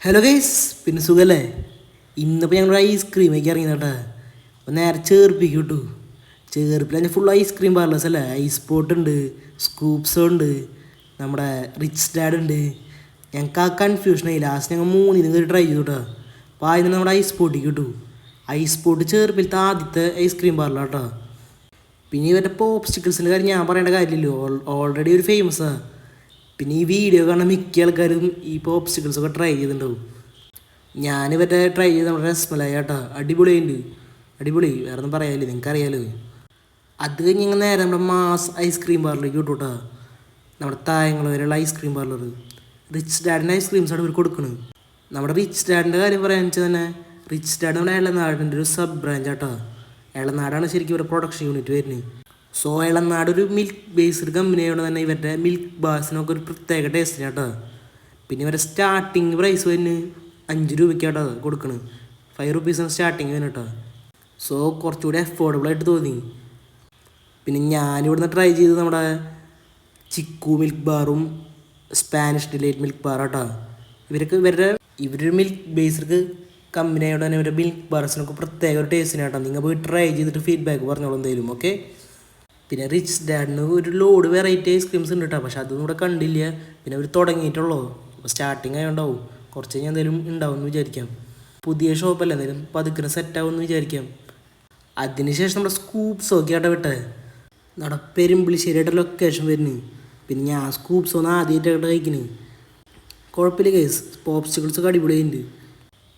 Hello guys പിന്നെ സുഖല്ലേ? ഇന്നിപ്പോൾ ഞങ്ങൾ ഐസ്ക്രീം ഒക്കെ ഇറങ്ങി കേട്ടോ അപ്പോൾ നേരെ ചേർപ്പിക്കും കേട്ടു ചേർപ്പിൽ തന്നെ ഫുൾ ഐസ്ക്രീം പാർലേഴ്സ് അല്ലേ? ഐസ് പോട്ട് ഉണ്ട് സ്കൂപ്സ് ഉണ്ട് നമ്മുടെ റിച്ച് ഡാഡ് ഉണ്ട്. ഞങ്ങൾക്ക് ആ കൺഫ്യൂഷനായി ലാസ്റ്റ് ഞങ്ങൾ മൂന്നിന് കയറി ട്രൈ ചെയ്തു കേട്ടോ അപ്പോൾ ആദ്യം നമ്മുടെ ഐസ് പോട്ടിക്ക് കിട്ടു ഐസ് പോട്ട് ചേർപ്പിലത്തെ ആദ്യത്തെ ഐസ്ക്രീം പാർലർ കേട്ടോ പിന്നെ ഇവരുടെ പോപ്സ്റ്റിക്കിൾസിന്റെ കാര്യം ഞാൻ പറയേണ്ട കാര്യമില്ലല്ലോ. ഓൾറെഡി ഒരു ഫേമസാണ് പിന്നെ ഈ വീഡിയോ കാണുന്ന മിക്ക ആൾക്കാരും ഈ പോപ്സ്റ്റിക്കിൾസ് ഒക്കെ ട്രൈ ചെയ്തിട്ടുണ്ടാവും. ഞാൻ മറ്റേ ട്രൈ ചെയ്ത് നമ്മുടെ രസമലായി കേട്ടോ അടിപൊളിയുണ്ട് അടിപൊളി വേറെ ഒന്നും പറയാമല്ലേ നിങ്ങൾക്ക് അറിയാലോ. അത് കഴിഞ്ഞ് ഇങ്ങനെ നേരെ നമ്മുടെ മാസ് ഐസ്ക്രീം പാർലറിലേക്ക് വിട്ടു കേട്ടോ. നമ്മുടെ തായങ്ങൾ വരെയുള്ള ഐസ്ക്രീം പാർലർ റിച്ച് ഡാഡിന്റെ ഐസ്ക്രീംസ് ആണ് ഇവർ കൊടുക്കുന്നത് നമ്മുടെ റിച്ച് ഡാഡിന്റെ കാര്യം പറയാന്ന് വെച്ചാൽ തന്നെ റിച്ച് ഡാഡ് നമ്മുടെ ഇളനാടിന്റെ ഒരു സബ് ബ്രാഞ്ച് ആട്ടോ ഇളനാടാണ് ശരിക്കും ഇവരുടെ പ്രൊഡക്ഷൻ യൂണിറ്റ് വരുന്നത്. സോ ഇളനാട് ഒരു മിൽക്ക് ബേസ്ഡ് കമ്പനി ആയതുകൊണ്ട് തന്നെ ഇവരുടെ മിൽക്ക് ബാസിനൊക്കെ ഒരു പ്രത്യേക ടേസ്റ്റ് കേട്ടോ. പിന്നെ ഇവരുടെ സ്റ്റാർട്ടിങ് പ്രൈസ് വരുന്ന അഞ്ച് രൂപയ്ക്കാട്ടോ കൊടുക്കണ്. ഫൈവ് റുപ്പീസാണ് സ്റ്റാർട്ടിങ് വരുന്നത് കേട്ടോ. സോ കുറച്ചുകൂടി അഫോർഡബിൾ ആയിട്ട് തോന്നി. പിന്നെ ഞാനിവിടുന്ന് ട്രൈ ചെയ്തത് നമ്മുടെ ചിക്കു മിൽക്ക് ബാറും സ്പാനിഷ് ഡിലൈറ്റ് മിൽക്ക് ബാർ കേട്ടോ. ഇവർക്ക് ഇവരുടെ ഇവരുടെ മിൽക്ക് ബേസ്ഡ് കമ്പനി ആയതുകൊണ്ട് തന്നെ ഇവരുടെ മിൽക്ക് ബാർസിനൊക്കെ പ്രത്യേക ഒരു ടേസ്റ്റിന് കേട്ടോ. നിങ്ങൾ പോയി ട്രൈ ചെയ്തിട്ട് ഫീഡ്ബാക്ക് പറഞ്ഞോളൂ എന്തെങ്കിലും ഓക്കെ പിന്നെ റിച്ച് ഡാഡിന് ഒരു ലോഡ് വെറൈറ്റി ഐസ്ക്രീംസ് ഉണ്ട് കേട്ടോ പക്ഷെ അതൊന്നും ഇവിടെ കണ്ടില്ല. പിന്നെ അവർ തുടങ്ങിയിട്ടുള്ളൂ. സ്റ്റാർട്ടിങ് ആയതുകൊണ്ടാവും കുറച്ച് കഴിഞ്ഞാൽ എന്തെങ്കിലും ഉണ്ടാവും എന്ന് വിചാരിക്കാം. പുതിയ ഷോപ്പല്ല എന്തെങ്കിലും പതുക്കിന് സെറ്റാവും എന്ന് വിചാരിക്കാം. അതിനുശേഷം നമ്മുടെ സ്കൂപ്സ് ഒക്കെ ആട്ടെ വിട്ടത്. നമ്മുടെ പെരുമ്പിളിശ്ശേരിയുടെ ലൊക്കേഷൻ വരുന്നു. പിന്നെ ഞാൻ സ്കൂപ്സ് ഒന്ന് ആദ്യമായിട്ടായിട്ട് കഴിക്കുന്നത് കുഴപ്പമില്ല കേസ് പോപ്സിക്കിൾസ് ഒക്കെ അടിപൊളിയുണ്ട്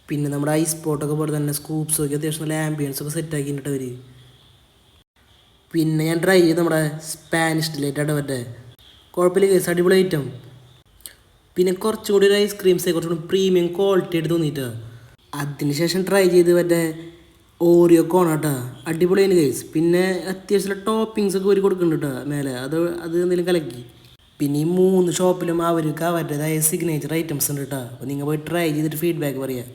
പിന്നെ നമ്മുടെ ഐസ് പോട്ടൊക്കെ പോലെ തന്നെ സ്കൂപ്സ് ഒക്കെ അത്യാവശ്യം നല്ല ആംബിയൻസ് ഒക്കെ സെറ്റ് ആക്കിയിട്ടുണ്ട് അവർ പിന്നെ ഞാൻ ട്രൈ ചെയ്ത് നമ്മുടെ സ്പാനിഷ് ഡിലൈറ്റ് ആയിട്ട് മറ്റേ. കുഴപ്പമില്ല കേസ് അടിപൊളി ഐറ്റം പിന്നെ കുറച്ചുകൂടി ഒരു ഐസ്ക്രീംസ് കുറച്ചുകൂടി പ്രീമിയം ക്വാളിറ്റി ആയിട്ട് തോന്നിയിട്ട്. അതിനുശേഷം ട്രൈ ചെയ്ത് മറ്റേ ഓറിയോ കോണാട്ടാ അടിപൊളിയാണ് കേസ് പിന്നെ അത്യാവശ്യം ടോപ്പിങ്സ് ഒക്കെ ഒരു കൊടുക്കുന്നുണ്ട് കേട്ടോ മേലെ. അത് അത് എന്തെങ്കിലും കലക്കി. പിന്നെ ഈ മൂന്ന് ഷോപ്പിലും അവർക്ക് അവരുടേതായ സിഗ്നേച്ചർ ഐറ്റംസ് ഉണ്ട് കേട്ടോ അപ്പോൾ നിങ്ങൾ പോയി ട്രൈ ചെയ്തിട്ട് ഫീഡ്ബാക്ക് പറയാം.